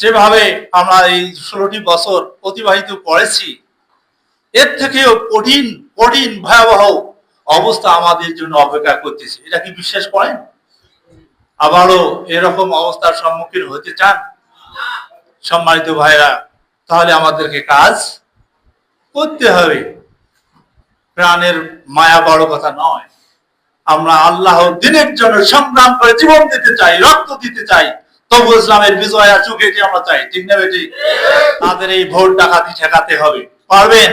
যেভাবে আমরা এই ষোলোটি বছর অতিবাহিত করেছি, এর থেকেও কঠিন কঠিন ভয়াবহ অবস্থা আমাদের জন্য অপেক্ষা করতেছে। এটা কি বিশ্বাস করেন? আবারও এরকম অবস্থার সম্মুখীন হতে চান? সম্মানিত ভাইরা তাহলে আমাদেরকে কাজ করতে হবে। প্রাণের মায়া বড় কথা নয়। আমরা আল্লাহ দিনের জন্য সংগ্রাম করে জীবন দিতে চাই, রক্ত দিতে চাই তবু ইসলামের বিজয় আর চুকে এটি আমরা চাই ঠিক না বেটি? তাদের এই ভোট ডাকাতি ঠেকাতে হবে পারবেন?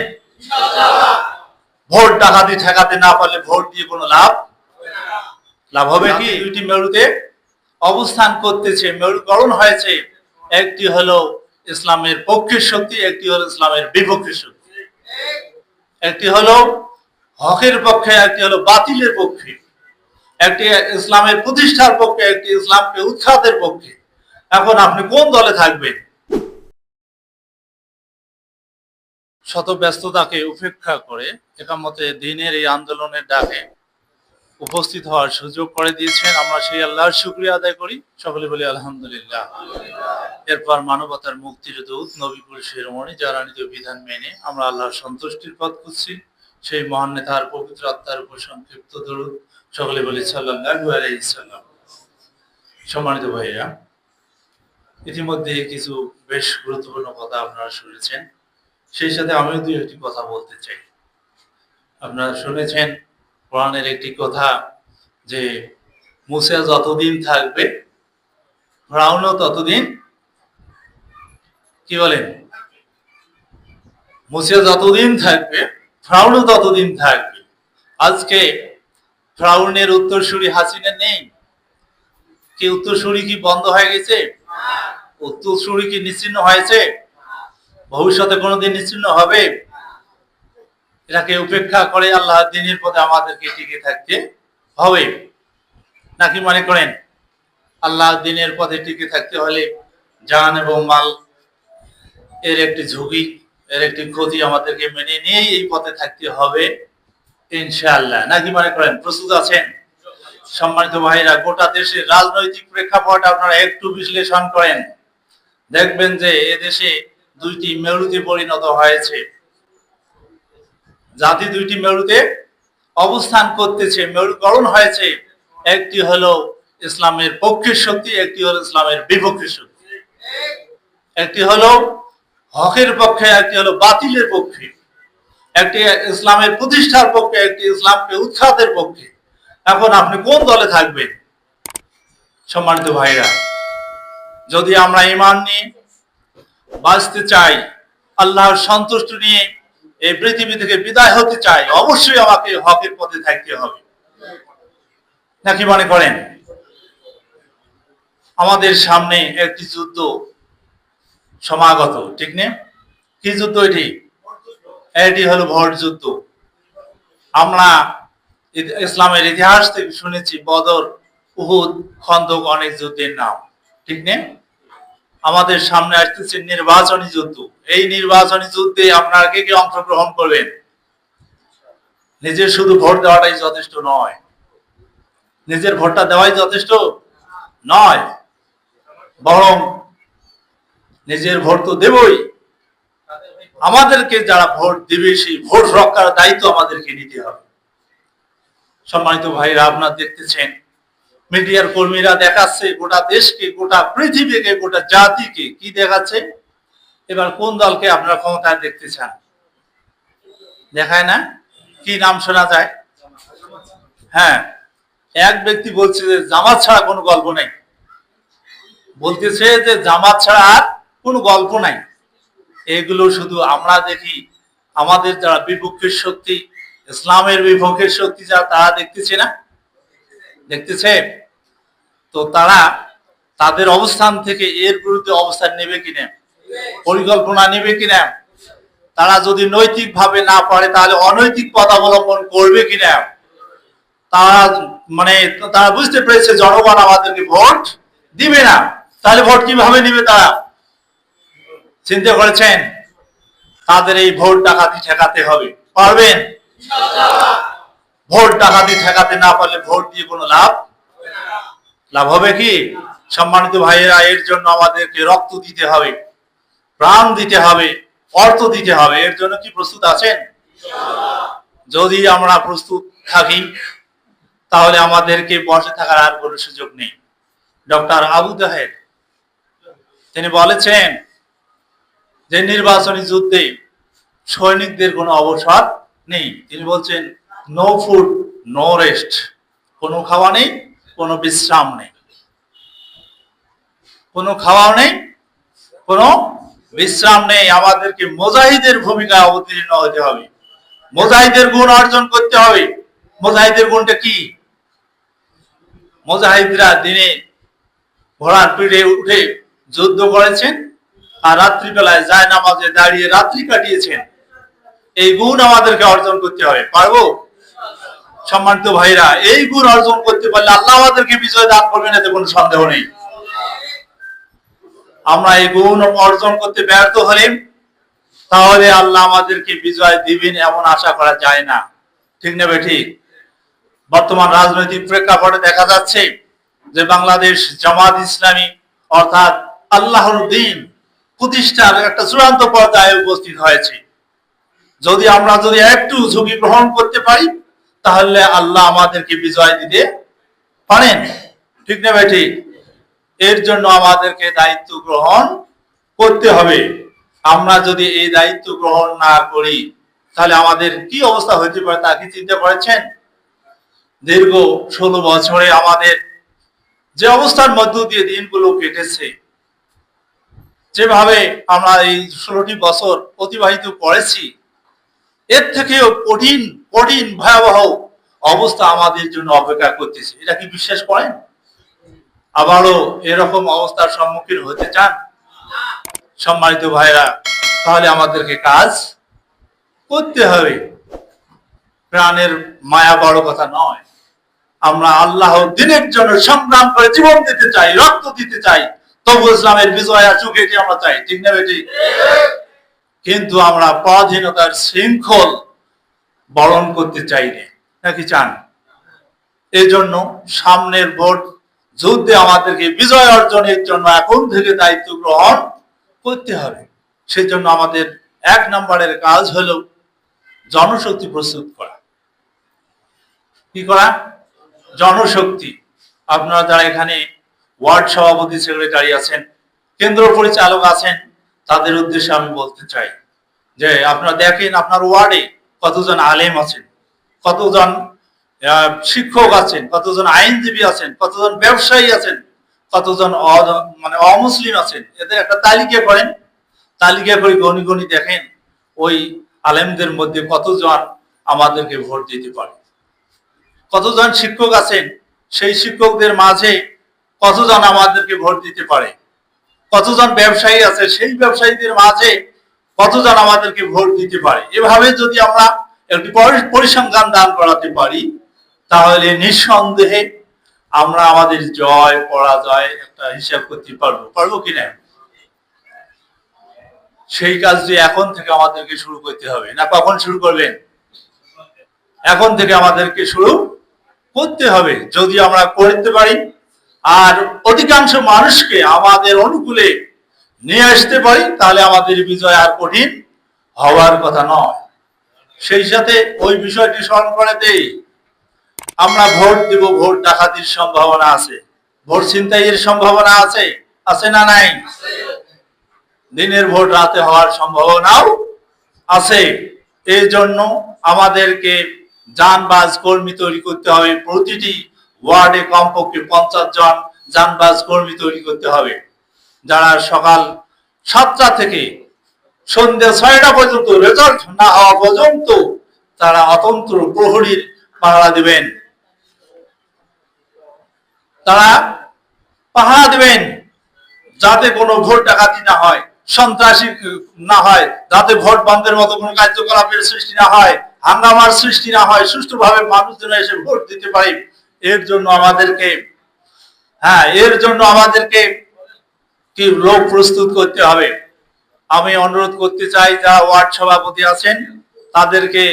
ভোট ডাকাতি ঠেকাতে না পারলে ভোট দিয়ে কোনো লাভ লাভ হবে কি? দুইটি মেরুতে অবস্থান করতেছে মেরুকরণ হয়েছে। একটি হলো ইসলামের পক্ষের শক্তি একটি হলো ইসলামের বিপক্ষের শক্তি। একটি হলো হকের পক্ষে একটি হলো বাতিলের পক্ষে। একটি ইসলামের প্রতিষ্ঠার পক্ষে একটি ইসলামকে উৎখাতের পক্ষে। এখন আপনি কোন দলে থাকবেন? শত ব্যস্ততাকে উপেক্ষা করে একামতে দিনের এই আন্দোলনের ডাকে উপস্থিত হওয়ার সুযোগ করে দিয়েছেন। আমরা সেই আল্লাহর শুক্রিয়া আদায় করি। সকলে বলি আলহামদুলিল্লাহ। এরপর মানবতার মুক্তির দূত নবী পুরুষের মনে যারা নিজ বিধান মেনে আমরা আল্লাহর সন্তুষ্টির পথ খুঁজছি। সেই মহান নেতার পবিত্র আত্মার উপর সংক্ষিপ্ত দরুদ সকলে বলি আলাইহি সম্মানিত ভাইরা ইতিমধ্যে কিছু বেশ গুরুত্বপূর্ণ কথা আপনারা শুনেছেন। সেই সাথে আমিও দুই একটি কথা বলতে চাই। আপনারা শুনেছেন কোরআনের একটি কথা যে, মুসা যতদিন থাকবে, ফ্রাউনও ততদিন, কি বলেন? মুসা যতদিন থাকবে, ফ্রাউনও ততদিন থাকবে। আজকে ফ্রাউনের উত্তরসূরি হাসিনা নেই। কি উত্তরসূরি কি বন্ধ হয়ে গেছে? উত্তরসূরি কি নিশ্চিন্ন হয়েছে? ভবিষ্যতে কোনোদিন নিশ্চিন্ন হবে? এটাকে উপেক্ষা করে আল্লাহ দিনের পথে আমাদেরকে টিকে থাকতে হবে। নাকি মনে করেন, আল্লাহ দিনের পথে টিকে থাকতে হলে জান এবং মাল এর একটি ঝুঁকি, এর একটি ক্ষতি আমাদেরকে মেনে নিয়েই এই পথে থাকতে হবে, ইনশাআল্লাহ। নাকি মনে করেন, প্রস্তুত আছেন? সম্মানিত ভাইরা গোটা দেশের রাজনৈতিক প্রেক্ষাপট আপনারা একটু বিশ্লেষণ করেন। দেখবেন যে এদেশে দুইটি মেরুতে পরিণত হয়েছে। জাতি দুইটি মেরুতে অবস্থান করতেছে, মেরুকরণ হয়েছে। একটি হলো ইসলামের পক্ষের শক্তি, একটি হলো ইসলামের বিপক্ষের শক্তি। একটি হলো হকের পক্ষে, একটি হলো বাতিলের পক্ষে। একটি ইসলামের প্রতিষ্ঠার পক্ষে, একটি ইসলামকে উৎখাতের পক্ষে। এখন আপনি কোন দলে থাকবেন? সম্মানিত ভাইরা যদি আমরা ইমান নিয়ে বাঁচতে চাই, আল্লাহর সন্তুষ্ট নিয়ে এই পৃথিবী থেকে বিদায় হতে চাই, অবশ্যই আমাকে হকের পথে থাকতে হবে। নাকি মনে করেন? আমাদের সামনে একটি যুদ্ধ সমাগত, ঠিক নেই কি যুদ্ধ এটি? এটি হলো ভোট যুদ্ধ। আমরা ইসলামের ইতিহাস থেকে শুনেছি, বদর, উহুদ, খন্দক অনেক যুদ্ধের নাম। ঠিক নেই? আমাদের সামনে আসতেছে নির্বাচনী যুদ্ধ। এই নির্বাচনী যুদ্ধে আপনারা কে কে অংশগ্রহণ করবেন? নিজের শুধু ভোট দেওয়াটাই যথেষ্ট নয়। নিজের ভোটটা দেওয়াই যথেষ্ট নয়। বরং নিজের ভোট তো দেবই। আমাদেরকে যারা ভোট দিবে, সেই ভোট রক্ষার দায়িত্ব আমাদেরকে নিতে হবে। সম্মানিত ভাইরা, আপনারা দেখতেছেন মিডিয়ার কর্মীরা দেখাচ্ছে গোটা দেশকে, গোটা পৃথিবীকে, গোটা জাতিকে কি দেখাচ্ছে? এবার কোন দলকে আপনারা ক্ষমতায় দেখতে চান? দেখায় না? কি নাম শোনা যায়? হ্যাঁ এক ব্যক্তি বলছে যে জামাত ছাড়া কোনো গল্প নেই। বলতেছে যে জামাত ছাড়া আর কোনো গল্প নাই। এগুলো শুধু আমরা দেখি। আমাদের যারা বিপক্ষের শক্তি, ইসলামের বিপক্ষের শক্তি যারা তারা দেখতেছে না। দেখতেছে তো তারা তাদের অবস্থান থেকে এর বিরুদ্ধে অবস্থান নেবে কিনা? পরিকল্পনা নেবে কিনা? তারা যদি নৈতিক ভাবে না পারে, তাহলে অনৈতিক পথ অবলম্বন করবে কিনা? তারা মানে তারা বুঝতে পেরেছে জনগণ আমাদেরকে ভোট দিবে না। তাহলে ভোট কীভাবে নিবে তারা? চিন্তা করেছেন? তাদের এই ভোট ডাকাতি ঠেকাতে হবে। পারবেন? ভোট ডাকাতি ঠেকাতে না পারলে ভোট দিয়ে কোনো লাভ? লাভ হবে কি? সম্মানিত ভাইয়েরা, এর জন্য আমাদেরকে রক্ত দিতে হবে, প্রাণ দিতে হবে, অর্থ দিতে হবে। এর জন্য কি প্রস্তুত আছেন? যদি আমরা প্রস্তুত থাকি, তাহলে আমাদেরকে বসে থাকার আর কোনো সুযোগ নেই। ডক্টর আবু জাহেদ, তিনি বলেছেন যে নির্বাচনী যুদ্ধে সৈনিকদের কোনো অবসর নেই। তিনি বলছেন নো ফুড নো রেস্ট কোনো খাওয়া নেই, কোনো বিশ্রাম নেই। কোনো খাওয়াও নেই, কোনো বিশ্রাম নেই। আমাদেরকে মোজাহিদের ভূমিকা অবতীর্ণ হতে হবে। মোজাহিদের গুণ অর্জন করতে হবে। মোজাহিদের গুণটা কি? মোজাহিদরা দিনে ঘোড়ার পিঠে উঠে যুদ্ধ করেছেন আর রাত্রিবেলায় যায় নামাজে দাঁড়িয়ে রাত্রি কাটিয়েছেন। এই গুণ আমাদেরকে অর্জন করতে হবে। পারব? সম্মানিত ভাইরা, এই গুণ অর্জন করতে পারলে আল্লাহ আমাদেরকে বিজয় দান করবেন, এতে কোনো সন্দেহ নেই। আমরা এই গুণ অর্জন করতে ব্যর্থ হলে, তাহলে আল্লাহ আমাদেরকে বিজয় দিবেন এমন আশা করা যায় না। ঠিক নেবে ঠিক? বর্তমান রাজনৈতিক প্রেক্ষাপটে দেখা যাচ্ছে যে বাংলাদেশ জামাত ইসলামী, অর্থাৎ আল্লাহর দিন প্রতিষ্ঠার একটা চূড়ান্ত পর্যায়ে উপস্থিত হয়েছে। যদি আমরা যদি একটু ঝুঁকি গ্রহণ করতে পারি তাহলে আল্লাহ আমাদেরকে বিজয় দিতে পারেন। ঠিক না ভাই ঠিক এর জন্য আমাদেরকে দায়িত্ব গ্রহণ করতে হবে। আমরা যদি এই দায়িত্ব গ্রহণ না করি, তাহলে আমাদের কি অবস্থা হতে পারে তা কি চিন্তা করেছেন দীর্ঘ ষোলো বছরে আমাদের যে অবস্থার মধ্য দিয়ে দিনগুলো কেটেছে, যেভাবে আমরা এই ষোলোটি বছর অতিবাহিত করেছি এর থেকেও কঠিন কঠিন ভয়াবহ অবস্থা আমাদের জন্য অপেক্ষা করতেছে। এটা কি বিশ্বাস করেন? আবারও এরকম অবস্থার সম্মুখীন হতে চান? সম্মানিত ভাইরা তাহলে আমাদেরকে কাজ করতে হবে। প্রাণের মায়া বড় কথা নয়। আমরা আল্লাহ দিনের জন্য সংগ্রাম করে জীবন দিতে চাই, রক্ত দিতে চাই। তবু ইসলামের বিজয় এটি আমরা চাই। ঠিক না বেটি? কিন্তু আমরা পরাধীনতার শৃঙ্খল বরণ করতে চাই নাকি চান? এই জন্য সামনের ভোট যুদ্ধে আমাদেরকে বিজয় অর্জনের জন্য এখন থেকে দায়িত্ব গ্রহণ করতে হবে। সেই জন্য আমাদের এক নম্বরের কাজ হলো জনশক্তি প্রস্তুত করা। কি করা? জনশক্তি। আপনারা যারা এখানে ওয়ার্ড সভাপতি, সেক্রেটারি আছেন, কেন্দ্র পরিচালক আছেন তাদের উদ্দেশ্যে আমি বলতে চাই যে আপনারা দেখেন আপনার ওয়ার্ডে কতজন আলেম আছেন, কতজন শিক্ষক আছেন, কতজন আইনজীবী আছেন, কতজন ব্যবসায়ী আছেন, কতজন মানে অমুসলিম আছেন, এদের একটা তালিকা করেন। তালিকা করে গণি গণি দেখেন ওই আলেমদের মধ্যে কতজন আমাদেরকে ভোট দিতে পারে। কতজন শিক্ষক আছেন, সেই শিক্ষকদের মাঝে কতজন আমাদেরকে ভোট দিতে পারে। কতজন ব্যবসায়ী আছে, সেই ব্যবসায়ীদের মাঝে কতজন আমাদেরকে ভোট দিতে পারে? এভাবে যদি আমরা একটি পরি- পরিসংখ্যান দান করাতে পারি, তাহলে নিঃসন্দেহে আমরা আমাদের জয়, পরাজয় একটা হিসাব করতে পারব। পারব কিনা সেই কাজটি এখন থেকে আমাদেরকে শুরু করতে হবে। না কখন শুরু করবেন? এখন থেকে আমাদেরকে শুরু করতে হবে। যদি আমরা করতে পারি আর অধিকাংশ মানুষকে আমাদের অনুকূলে নিয়ে আসতে পারি, তাহলে আমাদের বিজয় আর কঠিন হওয়ার কথা নয়। সেই সাথে ওই বিষয়টি স্মরণ করে দেই, আমরা ভোট দিব, ভোট ডাকাতির সম্ভাবনা আছে। ভোট ছিনতাইয়ের সম্ভাবনা আছে আছে না নাই? দিনের ভোট রাতে হওয়ার সম্ভাবনাও আছে। এই জন্য আমাদেরকে যানবাজ কর্মী তৈরি করতে হবে, প্রতিটি ওয়ার্ডে কমপক্ষে পঞ্চাশ জন যানবাজ কর্মী তৈরি করতে হবে। যারা সকাল সাতটা থেকে সন্ধ্যা ছয়টা পর্যন্ত রেজাল্ট না হওয়া পর্যন্ত তারা অতন্ত্র প্রহরীর পাহারা দিবেন। তারা পাহারা দিবেন যাতে কোনো ভোট ডাকাতি না হয়, সন্ত্রাসী না হয়, যাতে ভোট বন্ধের মতো কোনো কার্যকলাপের সৃষ্টি না হয়, হাঙ্গামার সৃষ্টি না হয়, সুষ্ঠুভাবে মানুষ যেন এসে ভোট দিতে পারে। এর জন্য আমাদেরকে হ্যাঁ এর জন্য আমাদেরকে কি লোক প্রস্তুত করতে হবে। আমি অনুরোধ করতে চাই যারা ওয়ার্ড সভাপতি আছেন, তাদেরকে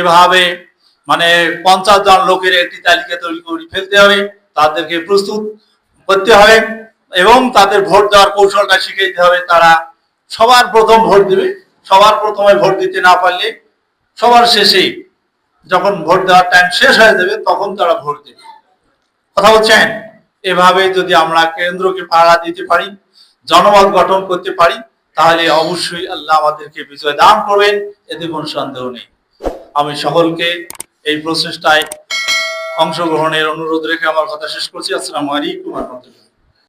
এভাবে মানে পঞ্চাশ জন লোকের একটি তালিকা তৈরি করে ফেলতে হবে। তাদেরকে প্রস্তুত করতে হবে এবং তাদের ভোট দেওয়ার কৌশলটা শিখাইতে হবে। তারা সবার প্রথম ভোট দেবে। সবার প্রথমে ভোট দিতে না পারলে সবার শেষেই যখন ভোট দেওয়ার টাইম শেষ হয়ে যাবে, তখন তারা ভোট দেবে। কথা বলছেন? এভাবে যদি আমরা কেন্দ্রকে পাড়া দিতে পারি, জনমত গঠন করতে পারি, তাহলে অবশ্যই আল্লাহ আমাদেরকে বিজয় দান করবেন, এতে কোনো সন্দেহ নেই। আমি সকলকে এই প্রচেষ্টায় অংশগ্রহণের অনুরোধ রেখে আমার কথা শেষ করছি। আসসালামু আলাইকুম রহমতুল্লাহ।